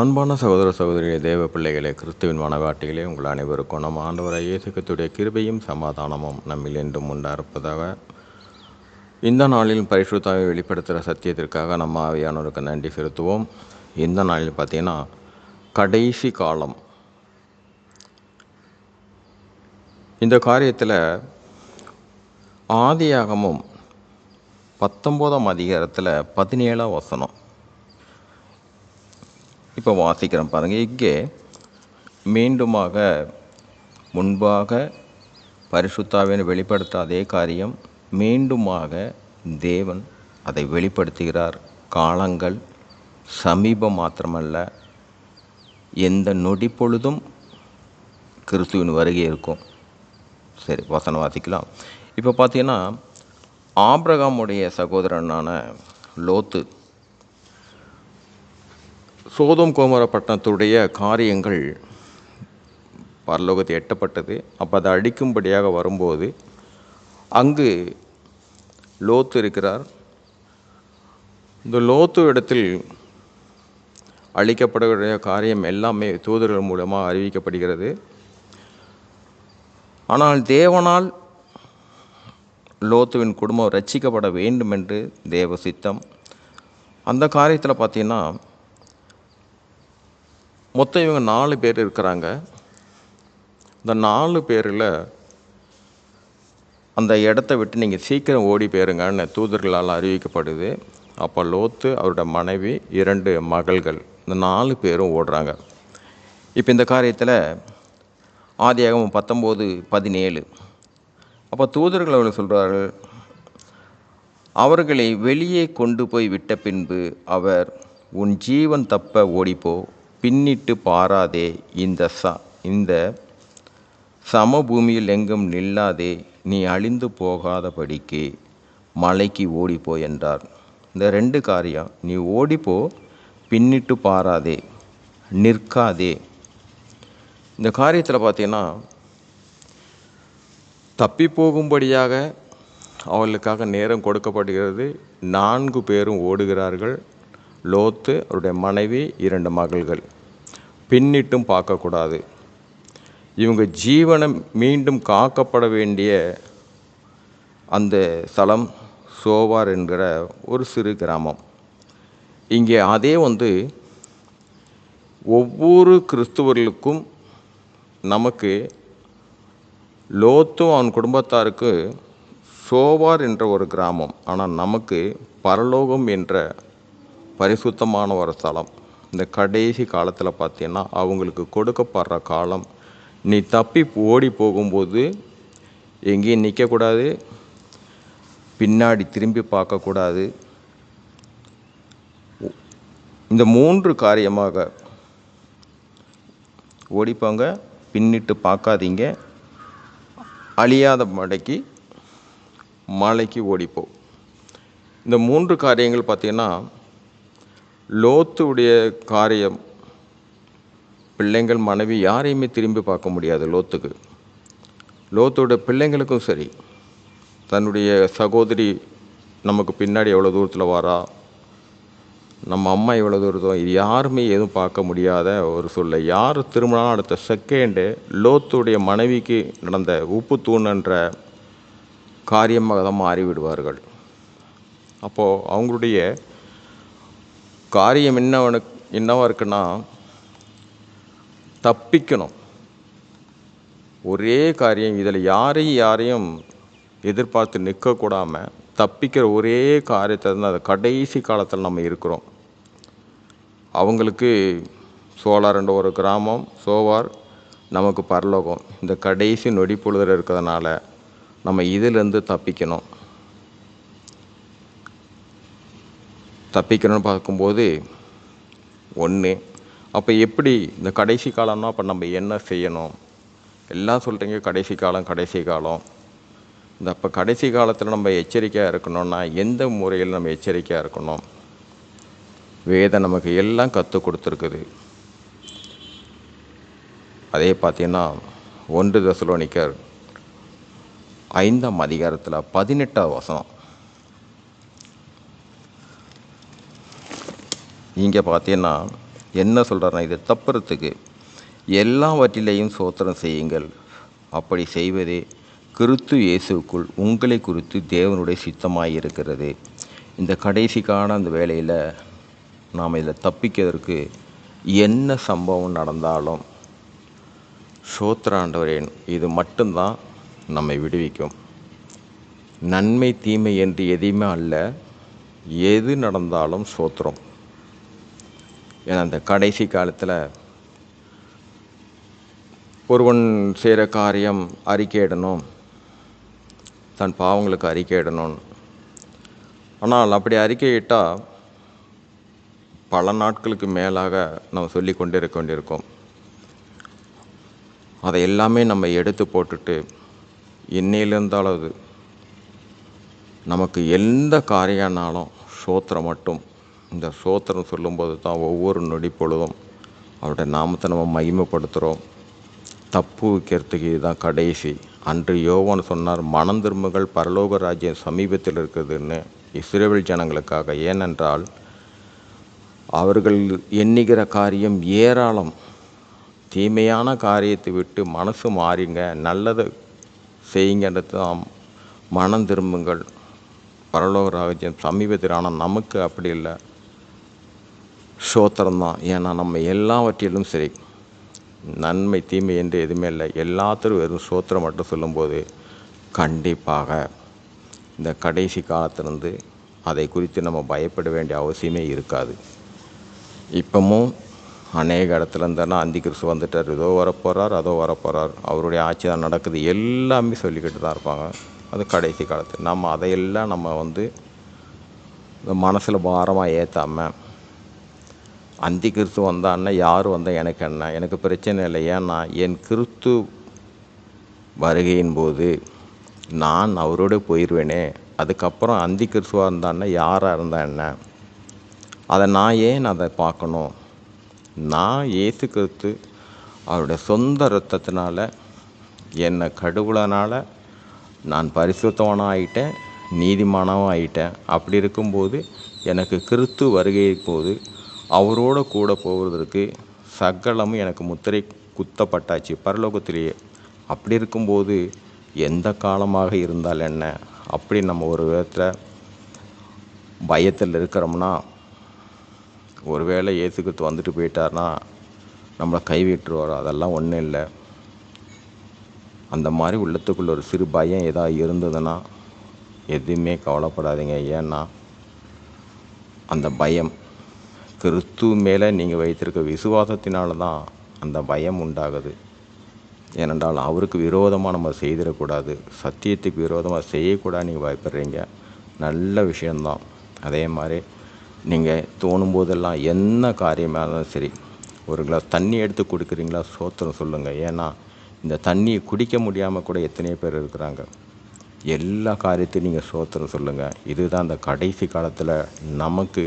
அன்பான சகோதர சகோதரிகளே தேவ பிள்ளைகளே கிறிஸ்துவின் மனவாட்டிகளே உங்கள் அனைவருக்கும் நம்ம ஆண்டவராக இயேசுக்கத்துடைய கிருபையும் சமாதானமும் நம்மில் என்றும் உண்டாயிருப்பதாக. இந்த நாளில் பரிசுத்தாவை வெளிப்படுத்துகிற சத்தியத்திற்காக நம்ம ஆவியானோருக்கு நன்றி செலுத்துவோம். இந்த நாளில் பார்த்தீங்கன்னா கடைசி காலம். இந்த காரியத்தில் ஆதியாகமும் பத்தொம்போதாம் அதிகாரத்தில் பதினேழாம் வசனம். இப்போ வாசிக்கிறோம் பாருங்கள் இங்கே மீண்டுமாக முன்பாக பரிசுத்தாவின் வெளிப்படுத்த அதே காரியம் மீண்டுமாக தேவன் அதை வெளிப்படுத்துகிறார். காலங்கள் சமீபம் மாத்திரமல்ல எந்த நொடி பொழுதும் கிறிஸ்துவின் வருகை இருக்கும். சரி வசனம் வாசிக்கலாம். இப்போ பார்த்தீங்கன்னா ஆப்ரகாமுடைய சகோதரனான லோத்து சோதம் கோமர பட்டணத்துடைய காரியங்கள் பரலோகத்தை எட்டப்பட்டது. அப்போ அதை அடிக்கும்படியாக வரும்போது அங்கு லோத்து இருக்கிறார். இந்த லோத்து இடத்தில் அளிக்கப்படுகிற காரியம் எல்லாமே தூதர்கள் மூலமாக அறிவிக்கப்படுகிறது. ஆனால் தேவனால் லோத்துவின் குடும்பம் ரட்சிக்கப்பட வேண்டும் என்று தேவ சித்தம். அந்த காரியத்தில் பார்த்தீங்கன்னா மொத்தம் இவங்க நாலு பேர் இருக்கிறாங்க. இந்த நாலு பேரில் அந்த இடத்த விட்டு நீங்கள் சீக்கிரம் ஓடி போயிருங்கன்னு தூதர்களால் அறிவிக்கப்படுது. அப்போ லோத்து அவரோட மனைவி இரண்டு மகள்கள். இந்த நாலு பேரும் ஓடுறாங்க. இப்போ இந்த காரியத்தில் ஆதியாகவும் பத்தொம்போது பதினேழு. அப்போ தூதர்கள் அவர்கள் சொல்கிறார்கள் அவர்களை வெளியே கொண்டு போய் விட்ட பின்பு அவர் உன் ஜீவன் தப்ப ஓடிப்போ. பின்னிட்டு பாராதே இந்த ச இந்த சமபூமியில் எங்கும் நில்லாதே நீ அழிந்து போகாதபடிக்கு மலைக்கு ஓடிப்போ என்றார். இந்த ரெண்டு காரியம் நீ ஓடிப்போ பின்னிட்டு பாராதே நிற்காதே. இந்த காரியத்தில் பார்த்தீங்கன்னா தப்பி போகும்படியாக அவளுக்காக நேரம் கொடுக்கப்படுகிறது. நான்கு பேரும் ஓடுகிறார்கள். லோத்து அவருடைய மனைவி இரண்டு மகள்கள். பின்னிட்டும் பார்க்கக்கூடாது. இவங்க ஜீவனம் மீண்டும் காக்கப்பட வேண்டிய அந்த ஸ்தலம் சோவார் என்கிற ஒரு சிறு கிராமம். இங்கே அதே வந்து ஒவ்வொரு கிறிஸ்துவர்களுக்கும் நமக்கு லோத்தும் அவன் குடும்பத்தாருக்கு சோவார் என்ற ஒரு கிராமம். ஆனால் நமக்கு பரலோகம் என்ற பரிசுத்தமான ஒரு ஸ்தலம் இந்த கடைசி காலத்தில் பார்த்தீங்கன்னா அவங்களுக்கு கொடுக்கப்படுற காலம் நீ தப்பி ஓடி போகும்போது எங்கேயும் நிற்கக்கூடாது பின்னாடி திரும்பி பார்க்கக்கூடாது இந்த மூன்று காரியமாக ஓடிப்பாங்க பின்னிட்டு பார்க்காதீங்க. அழியாத மடைக்கு மலைக்கு ஓடிப்போம் இந்த மூன்று காரியங்கள் பார்த்திங்கன்னா லோத்துடைய காரியம் பிள்ளைங்கள் மனைவி யாரையுமே திரும்பி பார்க்க முடியாது லோத்துக்கு. லோத்தோட பிள்ளைங்களுக்கும் சரி தன்னுடைய சகோதரி நமக்கு பின்னாடி எவ்வளோ தூரத்தில் வரா நம்ம அம்மா எவ்வளோ தூரத்தில் இது யாருமே எதுவும் பார்க்க முடியாத ஒரு சொல்ல யார் திரும்பினாலும் அடுத்த செகண்டு லோத்துடைய மனைவிக்கு நடந்த உப்பு தூணன்ற காரியமாக தான் மாறிவிடுவார்கள். அப்போது அவங்களுடைய காரியம் என்னவனுக்கு என்னவாக இருக்குன்னா தப்பிக்கணும். ஒரே காரியம் இதில் யாரையும் யாரையும் எதிர்பார்த்து நிற்கக்கூடாமல் தப்பிக்கிற ஒரே காரியத்தை தான் அது கடைசி காலத்தில் நம்ம இருக்கிறோம். அவங்களுக்கு சோலார்ன்ற ஒரு கிராமம் சோவார் நமக்கு பரலோகம். இந்த கடைசி நொடி பொழுதில் இருக்கிறதுனால நம்ம இதிலேருந்து தப்பிக்கணும். தப்பிக்கணும்னு பார்க்கும்போது ஒன்று அப்போ எப்படி இந்த கடைசி காலம்னா அப்போ நம்ம என்ன செய்யணும்? எல்லாம் சொல்கிறீங்க கடைசி காலம் கடைசி காலம். இந்த அப்போ கடைசி காலத்தில் நம்ம எச்சரிக்கையாக இருக்கணும்னா எந்த முறையில் நம்ம எச்சரிக்கையாக இருக்கணும்? வேதம் நமக்கு எல்லாம் கற்றுக் கொடுத்துருக்குது. அதே பார்த்தீங்கன்னா ஒன்று தசலோனிக்கர் ஐந்தாம் அதிகாரத்தில் பதினெட்டாவது வசனம். இங்கே பார்த்தீங்கன்னா என்ன சொல்கிறாருன்னா இதை தப்புறத்துக்கு எல்லாவற்றிலேயும் சோத்திரம் செய்யுங்கள். அப்படி செய்வதே கிறித்து இயேசுக்குள் உங்களை குறித்து தேவனுடைய சித்தமாக இருக்கிறது இந்த கடைசிக்கான அந்த வேலையில் நாம் இதில் தப்பிக்கிறதுக்கு என்ன சம்பவம் நடந்தாலும் சோத்ராண்டவரேன் இது மட்டும்தான் நம்மை விடுவிக்கும். நன்மை தீமை என்று எதையுமே அல்ல எது நடந்தாலும் சோத்திரம். ஏன்னா அந்த கடைசி காலத்தில் ஒருவன் செய்கிற காரியம் அறிக்கையிடணும் தன் பாவங்களுக்கு அறிக்கையிடணும். ஆனால் அப்படி அறிக்கையிட்டால் பல நாட்களுக்கு மேலாக நம்ம சொல்லி கொண்டு இருக்க வேண்டியிருக்கோம். அதை எல்லாமே நம்ம எடுத்து போட்டுட்டு இன்னையிலிருந்தாவது நமக்கு எந்த காரியம்னாலும் சோத்திரம் மட்டும். இந்த சோத்திரம் சொல்லும்போது தான் ஒவ்வொரு நொடி பொழுதும் அவருடைய நாமத்தை நம்ம மகிமைப்படுத்துகிறோம் தப்பு வைக்கிறதுக்கு இதுதான் கடைசி. அன்று யோவான் சொன்னார் மனம் திரும்புகள் பரலோக ராஜ்யம் சமீபத்தில் இருக்குதுன்னு இஸ்ரேல் ஜனங்களுக்காக. ஏனென்றால் அவர்கள் எண்ணுகிற காரியம் ஏராளம். தீமையான காரியத்தை விட்டு மனசு மாறிங்க நல்லதை செய்யுங்கன்றது மனம் திரும்புங்கள் பரலோக ராஜ்யம் சமீபத்தில் ஆனால் நமக்கு அப்படி இல்லை. சோத்திரம் தான். ஏன்னா நம்ம எல்லாவற்றிலும் சரி. நன்மை தீமை என்று எதுவுமே இல்லை. எல்லாத்திலும் வெறும் சோத்திரம் மட்டும் சொல்லும்போது கண்டிப்பாக இந்த கடைசி காலத்திலிருந்து அதை குறித்து நம்ம பயப்பட வேண்டிய அவசியமே இருக்காது. இப்போமும் அநேக இடத்துல இருந்தனா அந்தி கிறிஸ்து வந்துட்டார். இதோ வரப்போகிறார் அதோ வரப்போகிறார் அவருடைய ஆட்சி தான் நடக்குது. எல்லாமே சொல்லிக்கிட்டு தான் இருப்பாங்க. அது கடைசி காலத்து. நம்ம அதையெல்லாம் நம்ம வந்து இந்த மனசில் பாரமாக ஏற்றாமல் அந்தி கிறிஸ்து வந்தான்னா யார் வந்தால் எனக்கு என்ன? எனக்கு பிரச்சனை இல்லை. ஏன்னா என் கிறிஸ்து வருகையின் போது நான் அவரோட போயிடுவேனே அதுக்கப்புறம் அந்தி கிறிஸ்துவாக இருந்தான்னா யாராக இருந்தால் என்ன? அதை நான் ஏன் அதை பார்க்கணும்? நான் ஏசு கிறிஸ்து அவருடைய சொந்த ரத்தத்தினால என்னை கடவுளனால் நான் பரிசுத்தவனாக ஆகிட்டேன் நீதிமானவும் ஆகிட்டேன் அப்படி இருக்கும்போது எனக்கு கிறிஸ்து வருகை போது அவரோட கூட போவதற்கு சகலமும் எனக்கு முத்திரை குத்தப்பட்டாச்சு. பரலோகத்திலேயே அப்படி இருக்கும்போது எந்த காலமாக இருந்தால் என்ன? அப்படி நம்ம ஒரு விதத்தில் பயத்தில் இருக்கிறோம்னா ஒருவேளை இயேசுக்கு வந்துட்டு போயிட்டார்னா நம்மளை கைவிட்டுருவார் அதெல்லாம் ஒன்றும் இல்லை. அந்த மாதிரி உள்ளத்துக்குள்ள ஒரு சிறு பயம் ஏதாவது இருந்ததுன்னா எதுவுமே கவலைப்படாதீங்க. ஏன்னா அந்த பயம் கிறிஸ்து மேலே நீங்கள் வைத்திருக்க விசுவாசத்தினால தான் அந்த பயம் உண்டாகுது. ஏனென்றால் அவருக்கு விரோதமாக நம்ம செய்திடக்கூடாது. சத்தியத்துக்கு விரோதமாக செய்யக்கூடாது நீங்கள் பயப்படுறீங்க. நல்ல விஷயந்தான் அதே மாதிரி நீங்கள் தோணும் போதெல்லாம் என்ன காரியமாக இருந்தாலும் சரி ஒரு கிளாஸ் தண்ணி எடுத்து கொடுக்குறீங்களா? சோத்திரம் சொல்லுங்கள் ஏன்னா இந்த தண்ணியை குடிக்க முடியாமல் கூட எத்தனையோ பேர் இருக்கிறாங்க. எல்லா காரியத்தையும் நீங்கள் சோத்திரம் சொல்லுங்கள் இதுதான் அந்த கடைசி காலத்தில் நமக்கு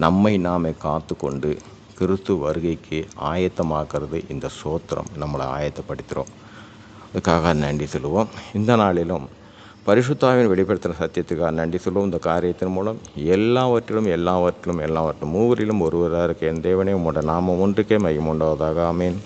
நம்மை நாமே காத்து கொண்டு கிறிஸ்து வருகைக்கு ஆயத்தமாக்குறது இந்த சோத்திரம். நம்மளை ஆயத்தப்படுத்துகிறோம். அதுக்காக நன்றி சொல்லுவோம். இந்த நாளிலும் பரிசுத்தாவின் வெளிப்படுத்தின சத்தியத்துக்காக நன்றி சொல்லுவோம். இந்த காரியத்தின் மூலம் எல்லாவற்றிலும் எல்லாவற்றிலும் எல்லாவற்றிலும் மூவரிலும் ஒருவராக இருக்க என் தேவனே உங்களோட நாமம் ஒன்றுக்கே மையம் உண்டாவதாக. ஆமேன்.